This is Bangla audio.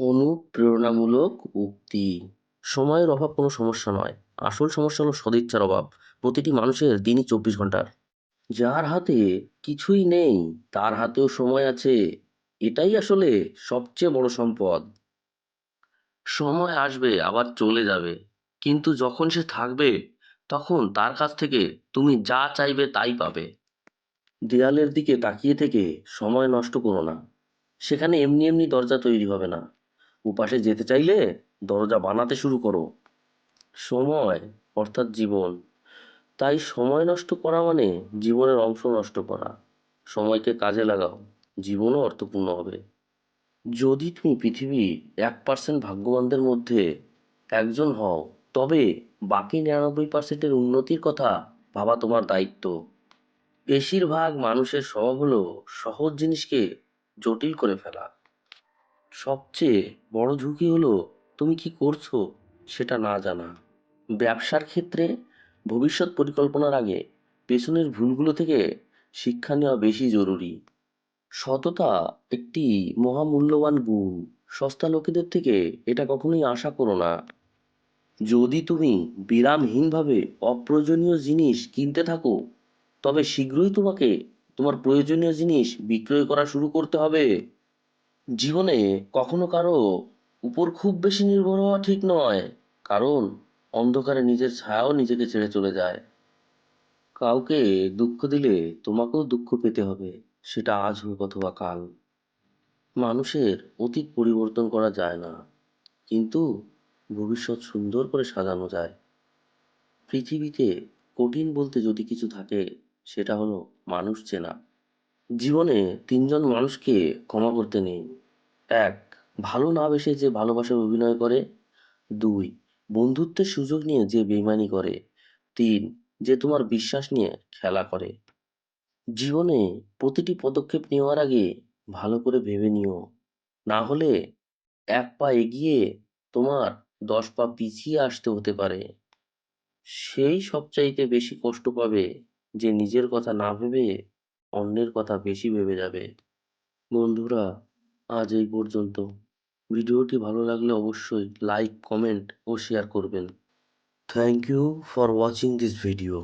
অনুপ্রেরণামূলক উক্তি। সময়ের অভাব কোনো সমস্যা নয়। আসল সমস্যা হলো সদিচ্ছার অভাব। প্রতিটি মানুষের দিনই চব্বিশ ঘণ্টার। যার হাতে কিছুই নেই, তার হাতেও সময় আছে। এটাই আসলে সবচেয়ে বড় সম্পদ। সময় আসবে, আবার চলে যাবে। কিন্তু যখন সে থাকবে, তখন তার কাছ থেকে তুমি যা চাইবে তাই পাবে। দেয়ালের দিকে তাকিয়ে থেকে সময় নষ্ট করো না। সেখানে এমনি এমনি দরজা তৈরি হবে না। ওপাশে যেতে চাইলে দরজা বানাতে শুরু করো। সময় অর্থাৎ জীবন। তাই সময় নষ্ট করা মানে জীবনের অংশ নষ্ট করা। সময়কে কাজে লাগাও। জীবনও অর্থপূর্ণ হবে। যদি তুমি পৃথিবীর এক পার্সেন্ট ভাগ্যবানদের মধ্যে একজন হও, তবে বাকি নিরানব্বই পার্সেন্টের উন্নতির কথা ভাবা তোমার দায়িত্ব। বেশিরভাগ মানুষের স্বভাব হলো সহজ জিনিসকে জটিল করে ফেলা। সবচেয়ে বড় ঝুঁকি হলো, তুমি কি করছ সেটা না জানা। ব্যবসার ক্ষেত্রে ভবিষ্যৎ পরিকল্পনার আগে পেছনের ভুলগুলো থেকে শিক্ষা নেওয়া বেশি জরুরি। সততা একটি মহামূল্যবান গুণ। সস্তা লোকেদের থেকে এটা কখনোই আশা করো না। যদি তুমি বিরামহীনভাবে অপ্রয়োজনীয় জিনিস কিনতে থাকো, তবে শীঘ্রই তোমাকে তোমার প্রয়োজনীয় জিনিস বিক্রয় করা শুরু করতে হবে। জীবনে কখনো কারও উপর খুব বেশি নির্ভর হওয়া ঠিক নয়। কারণ অন্ধকারে নিজের ছায়াও নিজেকে ছেড়ে চলে যায়। কাউকে দুঃখ দিলে তোমাকেও দুঃখ পেতে হবে, সেটা আজ হোক অথবা কাল। মানুষের অতীত পরিবর্তন করা যায় না, কিন্তু ভবিষ্যৎ সুন্দর করে সাজানো যায়। পৃথিবীতে কঠিন বলতে যদি কিছু থাকে, সেটা হলো মানুষ চেনা। জীবনে তিনজন মানুষকে ক্ষমা করতে নেই। এক, ভালো না বেসে যে ভালোবাসার অভিনয় করে। দুই, বন্ধুত্বের সুযোগ নিয়ে যে বেইমানি করে। তিন, যে তোমার বিশ্বাস নিয়ে খেলা করে। জীবনে প্রতিটি পদক্ষেপ নেওয়ার আগে ভালো করে ভেবে নিও। না হলে এক পা এগিয়ে তোমার দশ পা পিছিয়ে আসতে হতে পারে। সেই সবচাইতে বেশি কষ্ট পাবে যে নিজের কথা না ভেবে অন্যের কথা বেশি ভেবে যাবে। বন্ধুরা, আজ এই পর্যন্ত। ভিডিওটি ভালো লাগলে অবশ্যই লাইক কমেন্ট ও শেয়ার করবেন। Thank you for watching this video